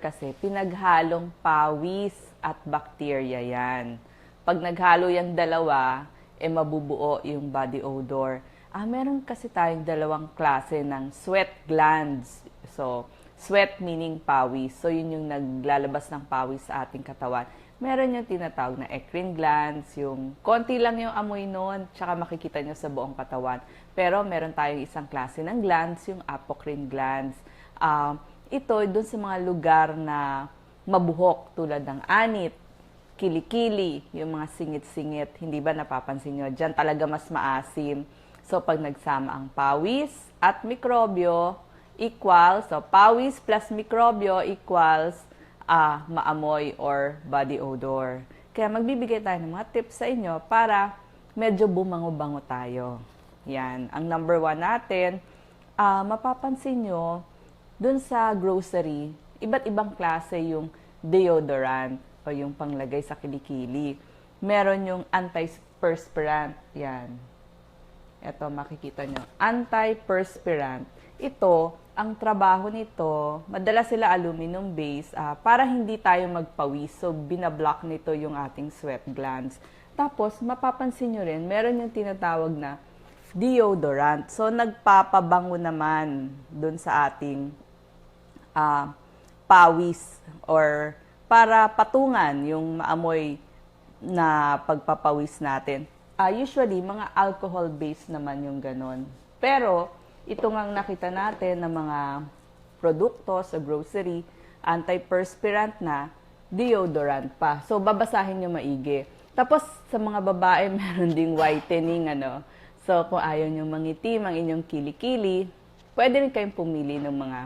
Kasi pinaghalong pawis at bakterya yan. Pag naghalo yung dalawa, eh mabubuo yung body odor. Ah, meron kasi tayong dalawang klase ng sweat glands. So, sweat meaning pawis. So, yun yung naglalabas ng pawis sa ating katawan. Meron yung tinatawag na eccrine glands, yung konti lang yung amoy noon, tsaka makikita nyo sa buong katawan. Pero meron tayong isang klase ng glands, yung apocrine glands. Ah, ito doon sa mga lugar na mabuhok tulad ng anit, kilikili, yung mga singit-singit, hindi ba napapansin nyo? Diyan talaga mas maasim. So, pag nagsama ang pawis at mikrobyo equals, so pawis plus mikrobyo equals ah, maamoy or body odor. Kaya magbibigay tayo ng mga tips sa inyo para medyo bumango-bango tayo. Yan. Ang number one natin, ah, mapapansin nyo, dun sa grocery, iba't ibang klase yung deodorant o yung panglagay sa kilikili. Meron yung antiperspirant. Yan. Ito, makikita nyo. Antiperspirant. Ito, ang trabaho nito, madalas sila aluminum base ah, para hindi tayo magpawis. So, binablock nito yung ating sweat glands. Tapos, mapapansin nyo rin, meron yung tinatawag na deodorant. So, nagpapabango naman dun sa ating ah, pawis or para patungan yung maamoy na pagpapawis natin. Ah, usually, mga alcohol-based naman yung ganon. Pero, ito nga nakita natin na mga produkto sa grocery, antiperspirant na, deodorant pa. So, babasahin nyo maigi. Tapos, sa mga babae, meron ding whitening, ano. So, kung ayaw nyo mangitim ang inyong kilikili, pwede rin kayong pumili ng mga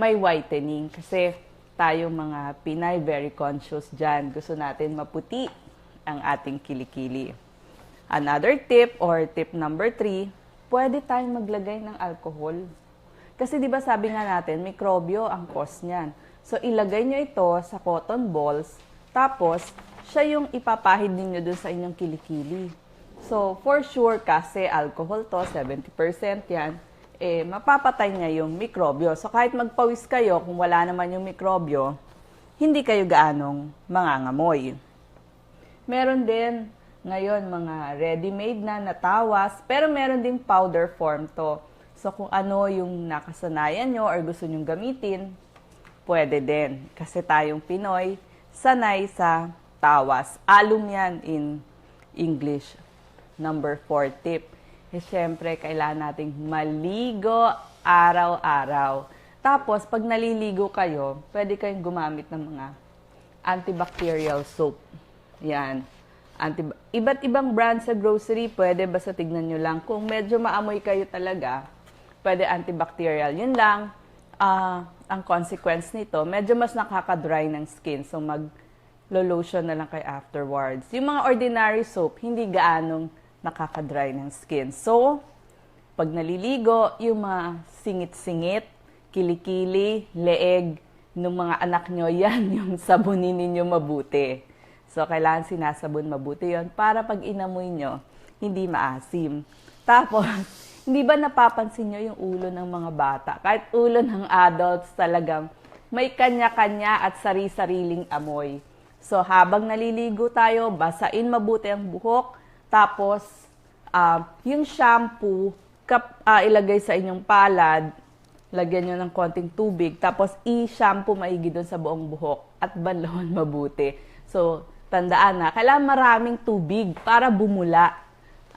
may whitening. Kasi, tayo mga Pinay, very conscious dyan. Gusto natin maputi ang ating kilikili. Another tip or tip number three, pwede tayong maglagay ng alcohol. Kasi di ba sabi nga natin, mikrobyo ang cause niyan. So ilagay nyo ito sa cotton balls, tapos siya yung ipapahid ninyo dun sa inyong kilikili. So for sure, kasi alcohol to, 70% yan, eh mapapatay niya yung mikrobyo. So kahit magpawis kayo, kung wala naman yung mikrobyo, hindi kayo gaanong mangangamoy. Meron din ngayon mga ready-made na natawas, pero meron ding powder form to. So kung ano yung nakasanayan nyo or gusto nyong gamitin, pwede din. Kasi tayong Pinoy, sanay sa tawas. Alum yan in English. Number four tip. Eh, syempre, kailangan nating maligo araw-araw. Tapos, pag naliligo kayo, pwede kayong gumamit ng mga antibacterial soap. Yan. Anti- iba't ibang brand sa grocery, pwede basta tignan nyo lang. Kung medyo maamoy kayo talaga, pwede antibacterial. Yun lang, ah, ang consequence nito, medyo mas nakaka-dry ng skin. So, mag lotion na lang kayo afterwards. Yung mga ordinary soap, hindi gaanong nakaka-dry ng skin. So, pag naliligo, yung mga singit-singit, kilikili, leeg, ng mga anak nyo, yan yung sabunin ninyo mabuti. So, kailangan sinasabon mabuti yon para pag inamoy nyo, hindi maasim. Tapos, hindi ba napapansin nyo yung ulo ng mga bata? Kahit ulo ng adults talagang may kanya-kanya at sari-sariling amoy. So, habang naliligo tayo, basain mabuti ang buhok. Tapos, ah, yung shampoo, kap, ah, ilagay sa inyong palad, lagyan nyo ng konting tubig, tapos i-shampoo maigi doon sa buong buhok at banlawan mabuti. So, tandaan na, kailangan maraming tubig para bumula,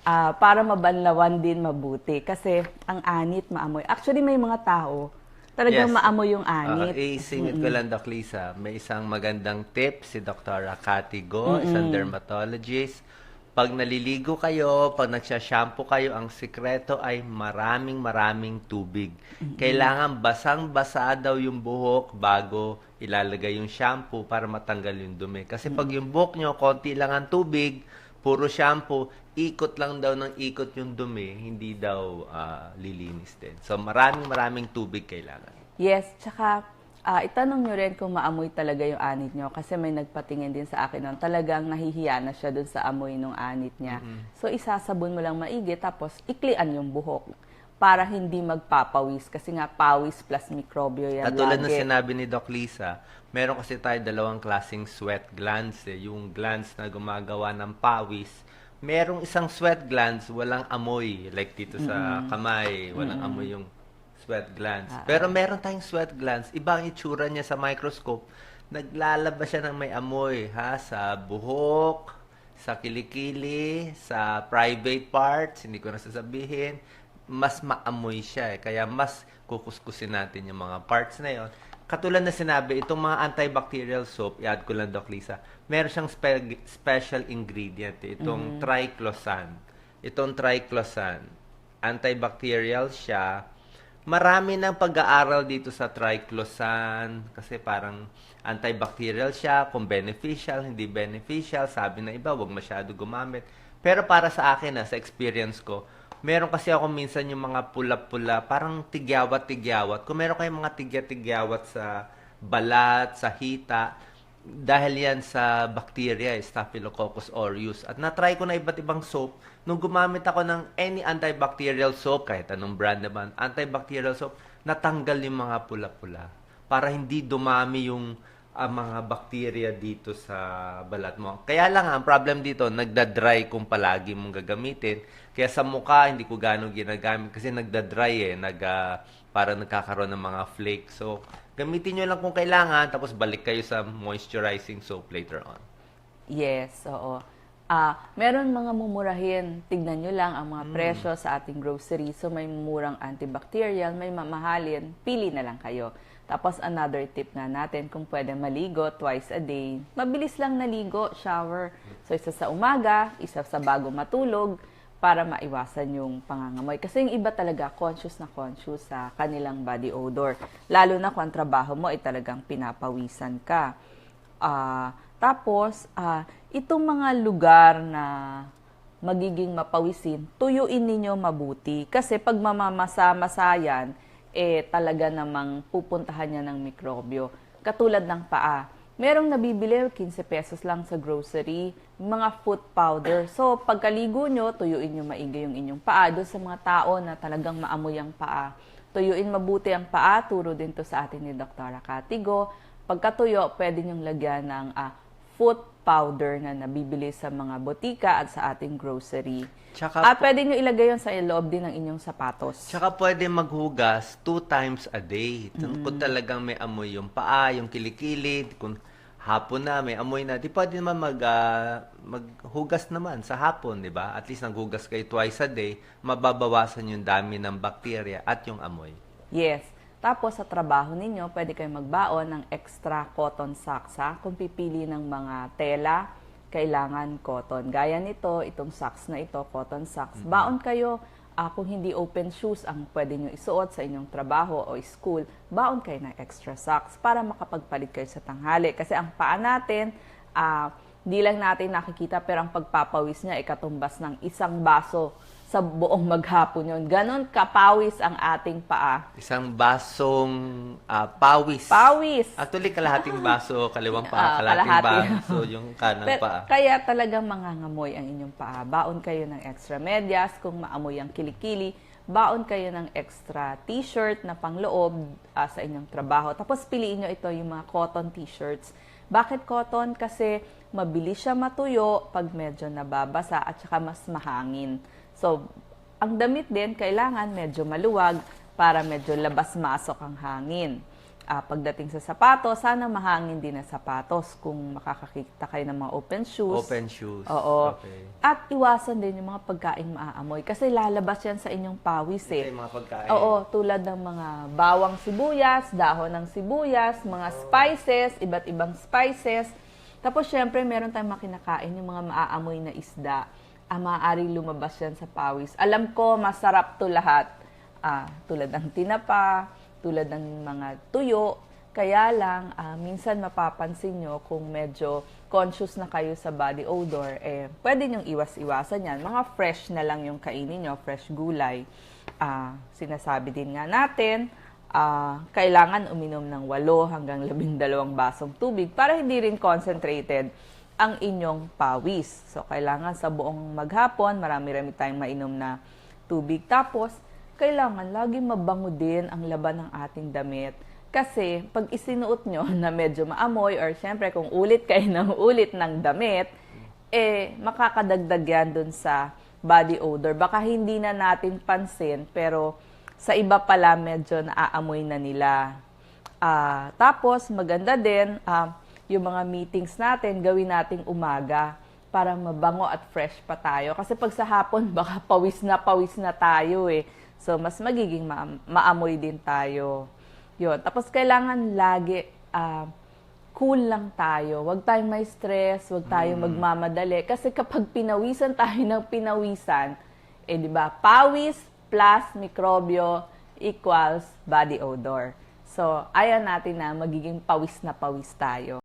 ah, para mabanlawan din mabuti. Kasi ang anit, maamoy. Actually, may mga tao, talagang Yes. maamoy yung Uh, anit. isingit ko lang, Doc Lisa. May isang magandang tip si Dr. Akati Go, isang dermatologist. Pag naliligo kayo, pag nagsha-shampoo kayo, ang sikreto ay maraming maraming tubig. Kailangan basang-basa daw yung buhok bago ilalagay yung shampoo para matanggal yung dumi. Kasi pag yung buhok nyo, konti lang ang tubig, puro shampoo, ikot lang daw ng ikot yung dumi, hindi daw ah, lilinis din. So maraming maraming tubig kailangan. Yes, tsaka ah, itanong nyo rin kung maamoy talaga yung anit nyo kasi may nagpatingin din sa akin nun, talagang nahihiya na siya dun sa amoy ng anit niya. So isasabon mo lang maigi tapos iklian yung buhok para hindi magpapawis. Kasi nga, pawis plus mikrobyo yan At tulad ng lagi. sinabi ni Doc Lisa, meron kasi tayo dalawang klaseng sweat glands. Eh. Yung glands na gumagawa ng pawis, merong isang sweat glands, walang amoy. Like dito sa kamay, walang amoy yung sweat glands. Ah, Pero meron tayong sweat glands, ibang itsura niya sa microscope. Naglalabas siya ng may amoy, ha? Sa buhok, sa kilikili, sa private parts, hindi ko na sasabihin, mas maamoy siya eh. Kaya mas kukuskusin natin yung mga parts na yon. Katulad na sinabi, itong mga antibacterial soap, i-add ko lang Doc Lisa, meron siyang spe- special ingredient, eh, itong triclosan. Itong triclosan, antibacterial siya, marami ng pag-aaral dito sa triclosan kasi parang antibacterial siya, kung beneficial, hindi beneficial, sabi na iba, wag masyado gumamit. Pero para sa akin, na sa experience ko, meron kasi ako minsan yung mga pula-pula, parang tigyawat-tigyawat. Kung meron kayong mga tigya-tigyawat sa balat, sa hita, dahil yan sa bacteria, eh, Staphylococcus aureus. At na-try ko na iba't ibang soap. Nung gumamit ako ng any antibacterial soap, kahit anong brand naman, antibacterial soap, natanggal yung mga pula-pula. Para hindi dumami yung ah, mga bacteria dito sa balat mo. Kaya lang, ang problem dito, nagda-dry kung palagi mong gagamitin. Kaya sa mukha, hindi ko gano'ng ginagamit kasi nagda-dry eh. Nag, ah, para nagkakaroon ng mga flakes. So, gamitin nyo lang kung kailangan, tapos balik kayo sa moisturizing soap later on. Yes, oo. Ah, meron mga mumurahin. Tignan nyo lang ang mga presyo sa ating grocery. So may murang antibacterial, may mamahalin. Pili na lang kayo. Tapos another tip nga natin kung pwede maligo twice a day. Mabilis lang naligo, shower. So isa sa umaga, isa sa bago matulog para maiwasan yung pangangamoy. Kasi yung iba talaga conscious na conscious sa kanilang body odor. Lalo na kung ang trabaho mo ay talagang pinapawisan ka. Ah, tapos, ah, itong mga lugar na magiging mapawisin, tuyuin ninyo mabuti. Kasi pag mamamasa-masa eh talaga namang pupuntahan niya ng mikrobyo. Katulad ng paa. Merong nabibili, 15 pesos lang sa grocery, mga foot powder. So, pagkaligo nyo, tuyuin nyo maigi yung inyong paa. Doon sa mga tao na talagang maamoy ang paa, tuyuin mabuti ang paa. Turo din to sa atin ni Dr. Katigo. Pagkatuyo, pwede nyong lagyan ng ah, foot powder na nabibili sa mga botika at sa ating grocery. Tsaka At pwede nyo ilagay yon sa loob din ng inyong sapatos. Tsaka pwede maghugas two times a day. Kung talagang may amoy yung paa, yung kilikili, kung hapon na may amoy na, di pwede naman mag, ah, maghugas naman sa hapon, di ba? At least naghugas kayo twice a day, mababawasan yung dami ng bakterya at yung amoy. Yes. Tapos sa trabaho ninyo, pwede kayong magbaon ng extra cotton socks ha. Kung pipili ng mga tela, kailangan cotton. Gaya nito, itong socks na ito, cotton socks. Baon kayo, ah, kung hindi open shoes ang pwede nyo isuot sa inyong trabaho o school, baon kayo ng extra socks para makapagpalit kayo sa tanghali. Kasi ang paa natin, ah, di lang natin nakikita pero ang pagpapawis niya ay katumbas ng isang baso sa buong maghapon yun. Ganon kapawis ang ating paa. Isang basong ah, pawis. Pawis! Actually, kalahating baso, kaliwang Ah, paa, kalahating kalahati. baso, yung kanang Pero, paa. kaya talagang mangangamoy ang inyong paa. Baon kayo ng extra medyas kung maamoy ang kilikili. Baon kayo ng extra t-shirt na pangloob ah, sa inyong trabaho. Tapos piliin nyo ito yung mga cotton t-shirts. Bakit cotton? Kasi mabilis siya matuyo pag medyo nababasa at saka mas mahangin. So, ang damit din kailangan medyo maluwag para medyo labas-masok ang hangin. Ah, pagdating sa sapatos, sana mahangin din ang sapatos kung makakakita kayo ng mga open shoes. Open shoes. Oo. Okay. At iwasan din yung mga pagkain maaamoy kasi lalabas yan sa inyong pawis eh. yung mga pagkain. Oo, tulad ng mga bawang sibuyas, dahon ng sibuyas, mga spices, iba't ibang spices. Tapos syempre, meron tayong mga kinakain, yung mga maaamoy na isda. Ah, maaaring lumabas yan sa pawis. Alam ko, masarap to lahat. Ah, tulad ng tinapa, tulad ng mga tuyo. Kaya lang, ah, minsan mapapansin nyo kung medyo conscious na kayo sa body odor, eh, pwede nyong iwas-iwasan yan. Mga fresh na lang yung kainin nyo, fresh gulay. Ah, sinasabi din nga natin, ah, kailangan uminom ng 8 hanggang 12 basong tubig para hindi rin concentrated ang inyong pawis. So, kailangan sa buong maghapon, marami-rami tayong mainom na tubig. Tapos, kailangan lagi mabango din ang laban ng ating damit. Kasi pag isinuot nyo na medyo maamoy or syempre kung ulit kayo ng ulit ng damit, eh makakadagdag yan dun sa body odor. Baka hindi na natin pansin pero sa iba pala medyo naaamoy na nila. Ah, tapos maganda din ah, yung mga meetings natin gawin nating umaga para mabango at fresh pa tayo. Kasi pag sa hapon baka pawis na pawis na tayo eh. So mas magiging ma- maamoy din tayo. Yun. Tapos kailangan lagi ah, cool lang tayo. Huwag tayong may stress, huwag tayong magmamadali. Kasi kapag pinawisan tayo ng pinawisan, eh di ba, pawis plus mikrobyo equals body odor. So, ayaw natin na magiging pawis na pawis tayo.